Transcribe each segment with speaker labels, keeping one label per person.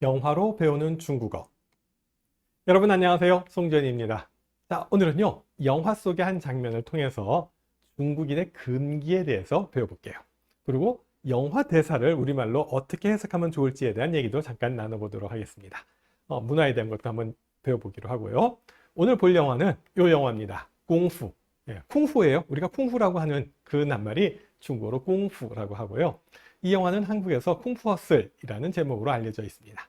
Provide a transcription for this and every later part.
Speaker 1: 영화로 배우는 중국어. 여러분 안녕하세요. 송전입니다. 자, 오늘은요. 영화 속의 한 장면을 통해서 중국인의 금기에 대해서 배워볼게요. 그리고 영화 대사를 우리말로 어떻게 해석하면 좋을지에 대한 얘기도 잠깐 나눠보도록 하겠습니다. 어, 문화에 대한 것도 한번 배워보기로 하고요. 오늘 볼 영화는 이 영화입니다. 꽁후. 예, 쿵후예요. 우리가 쿵후라고 하는 그 낱말이 중국어로 꽁후라고 하고요. 이 영화는 한국에서 쿵푸허슬이라는 제목으로 알려져 있습니다.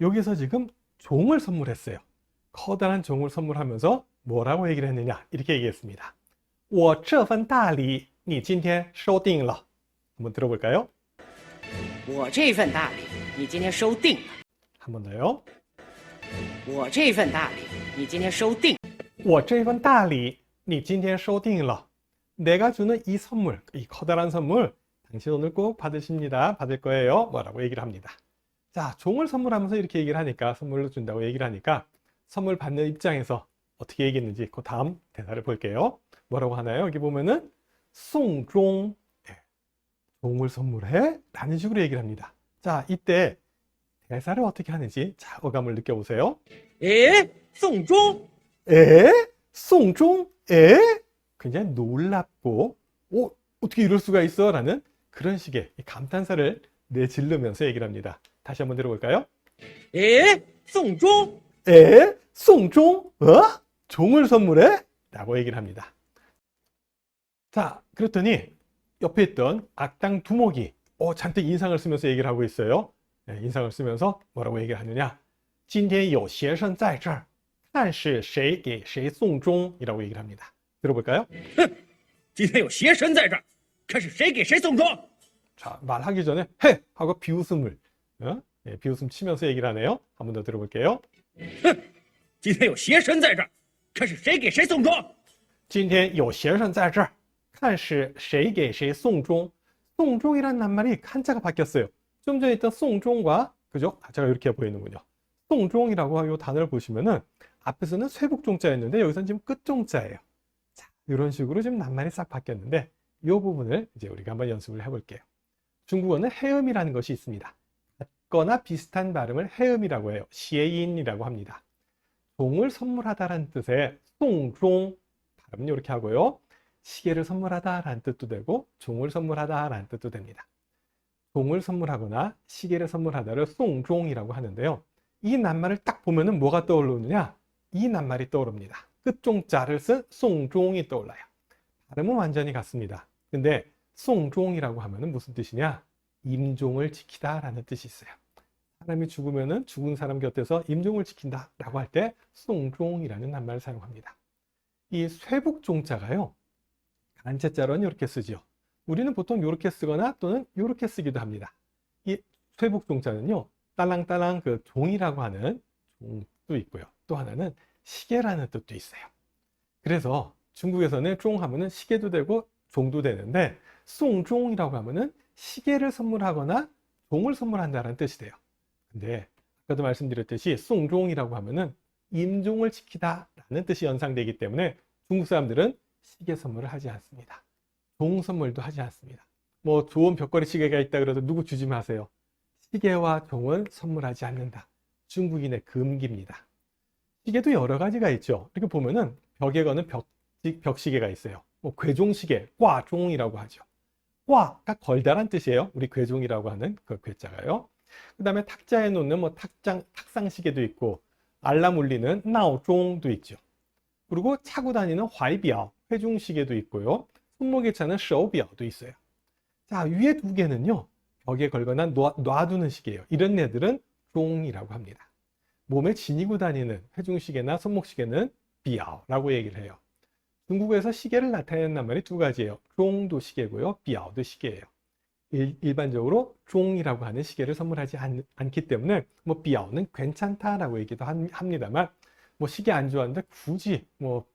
Speaker 1: 여기서 지금 종을 선물했어요. 커다란 종을 선물하면서 뭐라고 얘기를 했느냐? 이렇게 얘기했습니다. 我这份大礼你今天收定了. 한번 들어볼까요?
Speaker 2: 我这份大礼你今天收定了。
Speaker 1: 한 번 더요.
Speaker 2: 我这份大礼你今天收定。
Speaker 1: 我这份大礼你今天收定了. 내가 주는 이 선물, 이 커다란 선물 당신 오늘 꼭 받으십니다. 받을 거예요. 뭐라고 얘기를 합니다. 자, 종을 선물하면서 이렇게 얘기를 하니까, 선물로 준다고 얘기를 하니까, 선물 받는 입장에서 어떻게 얘기했는지, 그 다음 대사를 볼게요. 뭐라고 하나요? 여기 보면은, 송종. 네. 예, 종을 선물해? 라는 식으로 얘기를 합니다. 자, 이때 대사를 어떻게 하는지, 자, 어감을 느껴보세요.
Speaker 3: 에? 송종?
Speaker 1: 에? 송종? 에? 굉장히 놀랍고, 오, 어떻게 이럴 수가 있어? 라는 그런 식의 감탄사를 내질르면서 얘기를 합니다. 다시 한번 들어볼까요?
Speaker 3: 诶，送终？
Speaker 1: 에? 송종? 어? 종을 선물해? 라고 얘기를 합니다. 자, 그랬더니 옆에 있던 악당 두목이 어, 잔뜩 인상을 쓰면서 얘기를 하고 있어요. 네, 인상을 쓰면서 뭐라고 얘기를 하느냐? 今天有学生在这儿看是谁给谁送终이라고 얘기를 합니다. 들어볼까요?
Speaker 3: 今天有邪神在这儿，看是谁给谁送终。
Speaker 1: 자, 말하기 전에 해! 하고 비웃음을 어? 예, 비웃음 치면서 얘기를 하네요. 한 번 더 들어볼게요.
Speaker 3: 今天有邪神在这儿，看是谁给谁送终。
Speaker 1: 今天有学生在这儿看是谁给谁送终 송종이란 낱말이 한자가 바뀌었어요. 좀 전에 있던 송종과 그죠? 제가 이렇게 보이는군요. 송종이라고 이 단어를 보시면은 앞에서는 쇠북종자였는데 여기서는 지금 끝종자예요. 자, 이런 식으로 지금 낱말이 싹 바뀌었는데 이 부분을 이제 우리가 한번 연습을 해볼게요. 중국어는 해음이라는 것이 있습니다. 같거나 비슷한 발음을 해음이라고 해요. 시에인이라고 합니다. 종을 선물하다라는 뜻의 송종 발음은 이렇게 하고요. 시계를 선물하다라는 뜻도 되고 종을 선물하다라는 뜻도 됩니다. 종을 선물하거나 시계를 선물하다를 송종이라고 하는데요. 이 낱말을 딱 보면은 뭐가 떠오르느냐? 이 낱말이 떠오릅니다. 끝종자를 쓴 송종이 떠올라요. 발음은 완전히 같습니다. 근데 송종이라고 하면은 무슨 뜻이냐? 임종을 지키다라는 뜻이 있어요. 사람이 죽으면은 죽은 사람 곁에서 임종을 지킨다라고 할 때 송종이라는 낱말을 사용합니다. 이 쇠북종자가요. 간체자로는 이렇게 쓰죠. 우리는 보통 이렇게 쓰거나 또는 이렇게 쓰기도 합니다. 이 쇠북종자는요. 딸랑딸랑 그 종이라고 하는 종도 있고요. 또 하나는 시계라는 뜻도 있어요. 그래서 중국에서는 종 하면은 시계도 되고 종도 되는데 송종이라고 하면은 시계를 선물하거나 종을 선물한다는 뜻이 돼요. 근데 아까도 말씀드렸듯이 송종이라고 하면은 임종을 지키다라는 뜻이 연상되기 때문에 중국 사람들은 시계 선물을 하지 않습니다. 종 선물도 하지 않습니다. 뭐 좋은 벽걸이 시계가 있다 그래도 누구 주지 마세요. 시계와 종은 선물하지 않는다. 중국인의 금기입니다. 시계도 여러 가지가 있죠. 이렇게 보면은 벽에 거는 벽, 벽시계가 있어요. 뭐 괴종시계, 꽈종이라고 하죠. 꽈가 걸다란 뜻이에요. 우리 괴종이라고 하는 그 괴자가요. 그 다음에 탁자에 놓는 뭐 탁장, 탁상시계도 있고 알람 울리는 나오종도 있죠. 그리고 차고 다니는 화이비ao, 회중시계도 있고요. 손목에 차는 셔비아도 있어요. 자, 위에 두 개는요. 벽에 걸거나 놔, 놔두는 시계예요. 이런 애들은 종이라고 합니다. 몸에 지니고 다니는 회중시계나 손목시계는 비아오라고 얘기를 해요. 중국에서 시계를 나타내는 낱말이 두 가지예요. 종도 시계고요. 비아오도 시계예요. 일, 일반적으로 종이라고 하는 시계를 선물하지 않, 기 때문에 뭐 삐아오는 괜찮다라고 얘기도 합- 합니다만 뭐 시계 안 좋아하는데 굳이 뭐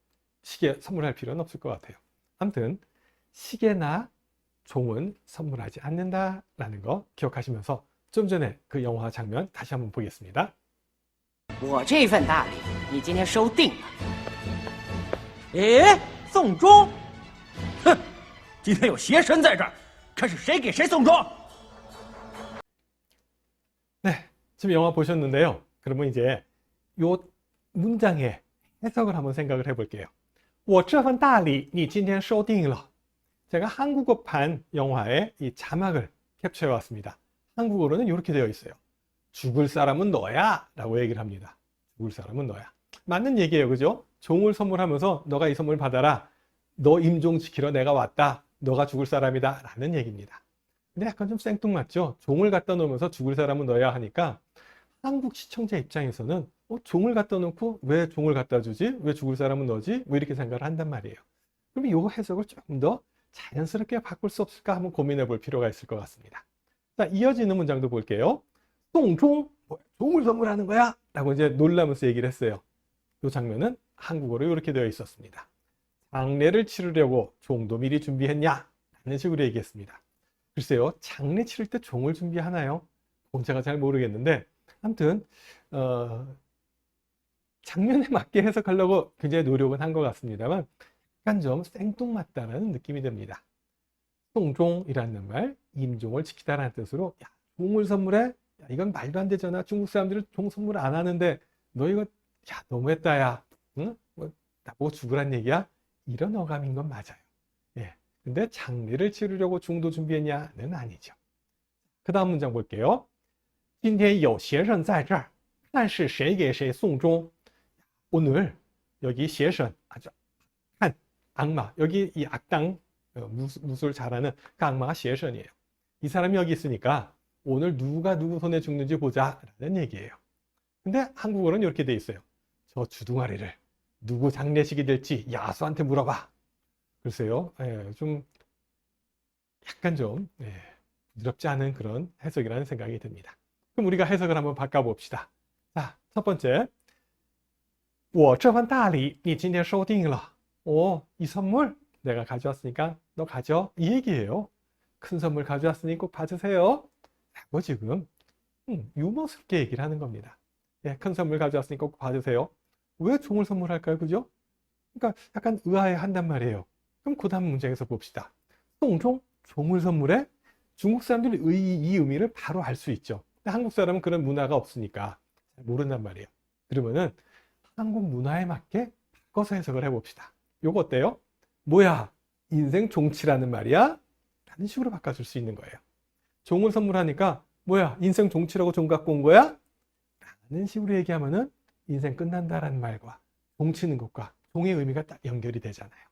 Speaker 1: 시계 선물할 필요는 없을 것 같아요. 아무튼 시계나 종은 선물하지 않는다라는 거 기억하시면서 좀 전에 그 영화 장면 다시 한번 보겠습니다.
Speaker 2: 我这份大礼你今天收定了。
Speaker 3: 诶，送终？哼，今天有邪神在这儿，看是谁给谁送终。
Speaker 1: 네, 지금 영화 보셨는데요. 그러면 이제 요 문장의 해석을 한번 생각을 해볼게요. 我这份大礼你今天收定了. 제가 한국어판 영화의 이 자막을 캡처해 왔습니다. 한국어로는 이렇게 되어 있어요. 죽을 사람은 너야 라고 얘기를 합니다. 죽을 사람은 너야. 맞는 얘기예요. 그죠? 종을 선물하면서 너가 이 선물 받아라. 너 임종 지키러 내가 왔다. 너가 죽을 사람이다. 라는 얘기입니다. 근데 약간 좀 생뚱맞죠? 종을 갖다 놓으면서 죽을 사람은 너야 하니까 한국 시청자 입장에서는 어, 종을 갖다 놓고 왜 종을 갖다 주지? 왜 죽을 사람은 너지? 뭐 이렇게 생각을 한단 말이에요. 그럼 이 해석을 조금 더 자연스럽게 바꿀 수 없을까 한번 고민해 볼 필요가 있을 것 같습니다. 자, 이어지는 문장도 볼게요. 뭐, 종을 선물하는 거야? 라고 이제 놀라면서 얘기를 했어요. 이 장면은 한국어로 이렇게 되어 있었습니다. 장례를 치르려고 종도 미리 준비했냐? 라는 식으로 얘기했습니다. 글쎄요, 장례 치를 때 종을 준비하나요? 공자가 잘 모르겠는데, 아무튼, 어, 장면에 맞게 해석하려고 굉장히 노력은 한 것 같습니다만, 약간 좀 생뚱맞다라는 느낌이 듭니다. 송종이라는 말, 임종을 지키다라는 뜻으로, 야, 종을 선물해? 야, 이건 말도 안 되잖아. 중국 사람들은 종 선물 안 하는데, 너 이거, 야, 너무했다, 야. 응? 뭐, 나보고 죽으란 얘기야? 이런 어감인 건 맞아요. 예. 근데 장례를 치르려고 중도 준비했냐는 아니죠. 그 다음 문장 볼게요. 今天有学生在这儿,看是谁给谁送终. 오늘 여기 学生 아주 한 악마 여기 이 악당 어, 무술, 무술 잘하는 그 악마가 学生이에요. 이 사람이 여기 있으니까 오늘 누가 누구 손에 죽는지 보자라는 얘기예요. 근데 한국어로는 이렇게 돼 있어요. 저 주둥아리를 누구 장례식이 될지 야수한테 물어봐. 글쎄요, 예, 좀 약간 좀 예, 부드럽지 않은 그런 해석이라는 생각이 듭니다. 그럼 우리가 해석을 한번 바꿔봅시다. 자, 첫 번째, 我这份大礼你今天收定了. 오, 이 선물 내가 가져왔으니까 너 가져. 이 얘기예요. 큰 선물 가져왔으니 꼭 받으세요. 라고 지금 음, 유머스럽게 얘기를 하는 겁니다. 예, 큰 선물 가져왔으니 꼭 받으세요. 왜 종을 선물할까요? 그죠? 그러니까 약간 의아해 한단 말이에요. 그럼 그 다음 문장에서 봅시다. 송종, 종을 선물해? 중국 사람들이 이, 이 의미를 바로 알 수 있죠. 한국 사람은 그런 문화가 없으니까 잘 모른단 말이에요. 그러면은 한국 문화에 맞게 바꿔서 해석을 해봅시다. 요거 어때요? 뭐야? 인생 종치라는 말이야? 라는 식으로 바꿔줄 수 있는 거예요. 종을 선물하니까 뭐야? 인생 종치라고 종 갖고 온 거야? 라는 식으로 얘기하면은 인생 끝난다라는 말과 종치는 것과 종의 의미가 딱 연결이 되잖아요.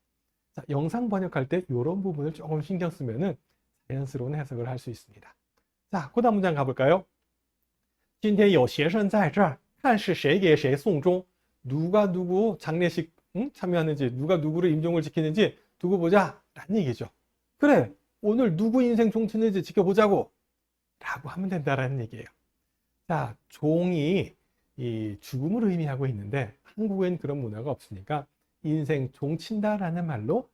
Speaker 1: 자, 영상 번역할 때 이런 부분을 조금 신경 쓰면은 자연스러운 해석을 할 수 있습니다. 자, 그 다음 문장 가볼까요? 今天有学生在这儿,看是谁给谁送终. 누가 누구 장례식 응? 참여하는지, 누가 누구를 임종을 지키는지 두고 보자. 라는 얘기죠. 그래, 오늘 누구 인생 종치는지 지켜보자고. 라고 하면 된다라는 얘기예요. 자, 종이 이 죽음을 의미하고 있는데 한국엔 그런 문화가 없으니까 인생 종친다라는 말로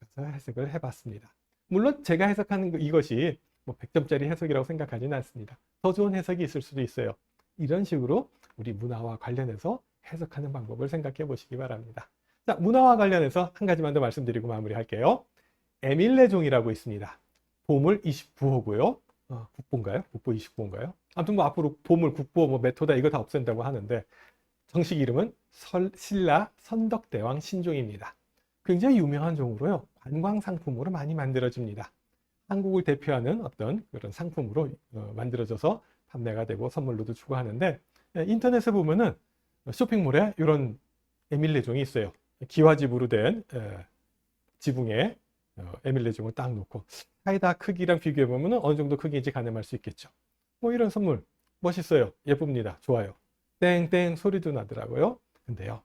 Speaker 1: 바꿔서 해석을 해봤습니다. 물론 제가 해석하는 거- 이것이 뭐 100점짜리 해석이라고 생각하지는 않습니다. 더 좋은 해석이 있을 수도 있어요. 이런 식으로 우리 문화와 관련해서 해석하는 방법을 생각해 보시기 바랍니다. 자, 문화와 관련해서 한 가지만 더 말씀드리고 마무리할게요. 에밀레종이라고 있습니다. 보물 29호고요. 어, 국보인가요? 국보 29호인가요? 아무튼 뭐 앞으로 보물, 국보, 뭐 메토다 이거 다 없앤다고 하는데 정식 이름은 설, 신라 선덕대왕 신종입니다. 굉장히 유명한 종으로요. 관광 상품으로 많이 만들어집니다. 한국을 대표하는 어떤 그런 상품으로 어, 만들어져서 판매가 되고 선물로도 주고 하는데 예, 인터넷에 보면은 쇼핑몰에 이런 에밀레 종이 있어요. 기와집으로 된 예, 지붕에 어, 에밀레종을 딱 놓고 사이다 크기랑 비교해 보면 어느 정도 크기인지 가늠할 수 있겠죠. 뭐 이런 선물 멋있어요. 예쁩니다. 좋아요. 땡땡 소리도 나더라고요. 근데요.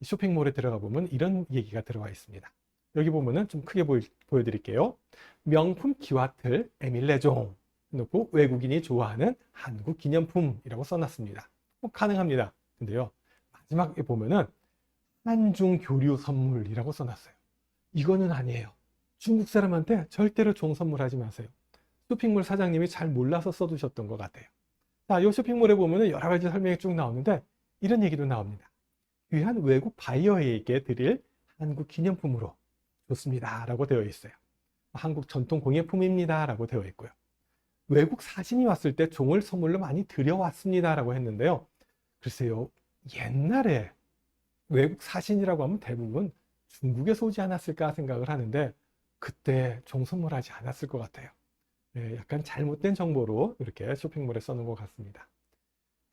Speaker 1: 이 쇼핑몰에 들어가 보면 이런 얘기가 들어와 있습니다. 여기 보면은 좀 크게 보여, 보여드릴게요. 명품 기와틀 에밀레종 놓고 외국인이 좋아하는 한국 기념품이라고 써놨습니다. 뭐 가능합니다. 근데요. 마지막에 보면은 한중 교류 선물이라고 써놨어요. 이거는 아니에요. 중국 사람한테 절대로 종 선물하지 마세요. 쇼핑몰 사장님이 잘 몰라서 써두셨던 것 같아요. 자, 이 쇼핑몰에 보면은 여러 가지 설명이 쭉 나오는데 이런 얘기도 나옵니다. 귀한 외국 바이어에게 드릴 한국 기념품으로 좋습니다. 라고 되어 있어요. 한국 전통 공예품입니다. 라고 되어 있고요. 외국 사신이 왔을 때 종을 선물로 많이 드려왔습니다. 라고 했는데요. 글쎄요, 옛날에 외국 사신이라고 하면 대부분 중국에서 오지 않았을까 생각을 하는데 그때 종 선물 하지 않았을 것 같아요. 예, 약간 잘못된 정보로 이렇게 쇼핑몰에 써놓은 것 같습니다.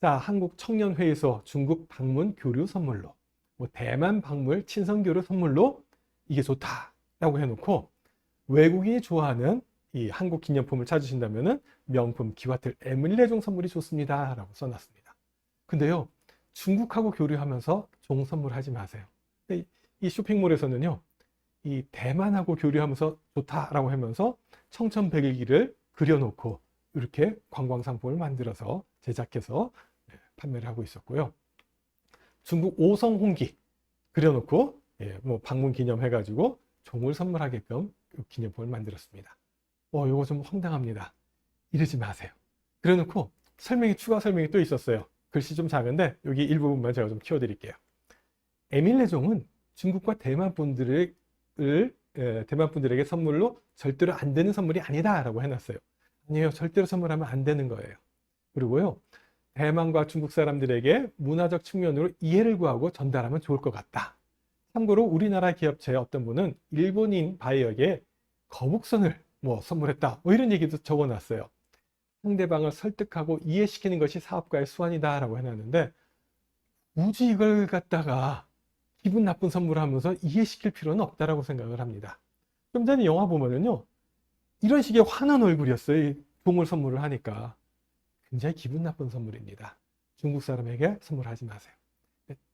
Speaker 1: 자, 한국 청년회의소 중국 방문 교류 선물로, 뭐 대만 방문 친선 교류 선물로 이게 좋다라고 해놓고 외국인이 좋아하는 이 한국 기념품을 찾으신다면은 명품 기와틀 에밀레종 선물이 좋습니다라고 써놨습니다. 근데요, 중국하고 교류하면서 종 선물하지 마세요. 이 쇼핑몰에서는요, 이 대만하고 교류하면서 좋다라고 하면서 청천백일기를 그려놓고 이렇게 관광 상품을 만들어서 제작해서 예, 판매를 하고 있었고요. 중국 오성 홍기 그려놓고 예, 뭐 방문 기념 해가지고 종을 선물하게끔 그 기념품을 만들었습니다. 어, 이거 좀 황당합니다. 이러지 마세요. 그래놓고 설명이 추가 설명이 또 있었어요. 글씨 좀 작은데 여기 일부분만 제가 좀 키워드릴게요. 에밀레종은 중국과 대만 분들 을 에, 대만 분들에게 선물로 절대로 안 되는 선물이 아니다라고 해놨어요. 아니에요. 절대로 선물하면 안 되는 거예요. 그리고요. 대만과 중국 사람들에게 문화적 측면으로 이해를 구하고 전달하면 좋을 것 같다. 참고로 우리나라 기업체의 어떤 분은 일본인 바이어에게 거북선을 뭐 선물했다. 뭐 이런 얘기도 적어놨어요. 상대방을 설득하고 이해시키는 것이 사업가의 수완이다라고 해놨는데 굳이 이걸 갖다가 기분 나쁜 선물하면서 이해시킬 필요는 없다라고 생각을 합니다. 좀 전에 영화 보면은요, 이런 식의 화난 얼굴이었어요. 이 동물 선물을 하니까. 굉장히 기분 나쁜 선물입니다. 중국 사람에게 선물하지 마세요.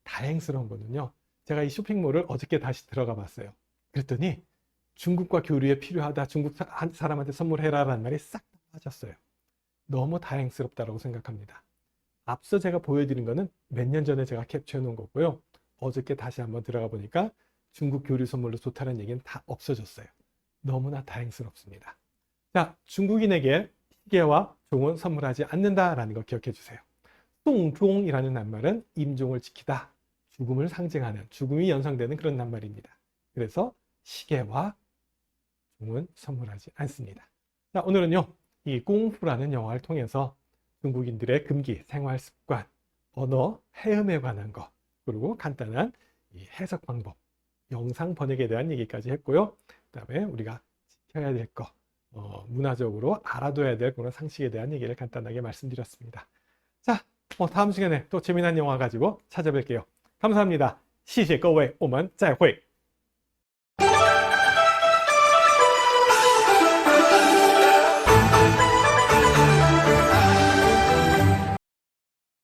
Speaker 1: 다행스러운 거는요, 제가 이 쇼핑몰을 어저께 다시 들어가 봤어요. 그랬더니 중국과 교류에 필요하다, 중국 사람한테 선물해라라는 말이 싹다 빠졌어요. 너무 다행스럽다라고 생각합니다. 앞서 제가 보여드린 거는 몇 년 전에 제가 캡처해 놓은 거고요. 어저께 다시 한번 들어가 보니까 중국 교류 선물로 좋다는 얘기는 다 없어졌어요. 너무나 다행스럽습니다. 자, 중국인에게 시계와 종은 선물하지 않는다라는 거 기억해 주세요. 똥종이라는 낱말은 임종을 지키다, 죽음을 상징하는, 죽음이 연상되는 그런 낱말입니다. 그래서 시계와 종은 선물하지 않습니다. 자, 오늘은요, 이 공후라는 영화를 통해서 중국인들의 금기, 생활 습관, 언어, 해음에 관한 것, 그리고 간단한 이 해석 방법, 영상 번역에 대한 얘기까지 했고요. 그다음에 우리가 지켜야 될 것, 어, 문화적으로 알아둬야 될 그런 상식에 대한 얘기를 간단하게 말씀드렸습니다. 자, 뭐 다음 시간에 또 재미난 영화 가지고 찾아뵐게요. 감사합니다. 谢谢各位，我们再会。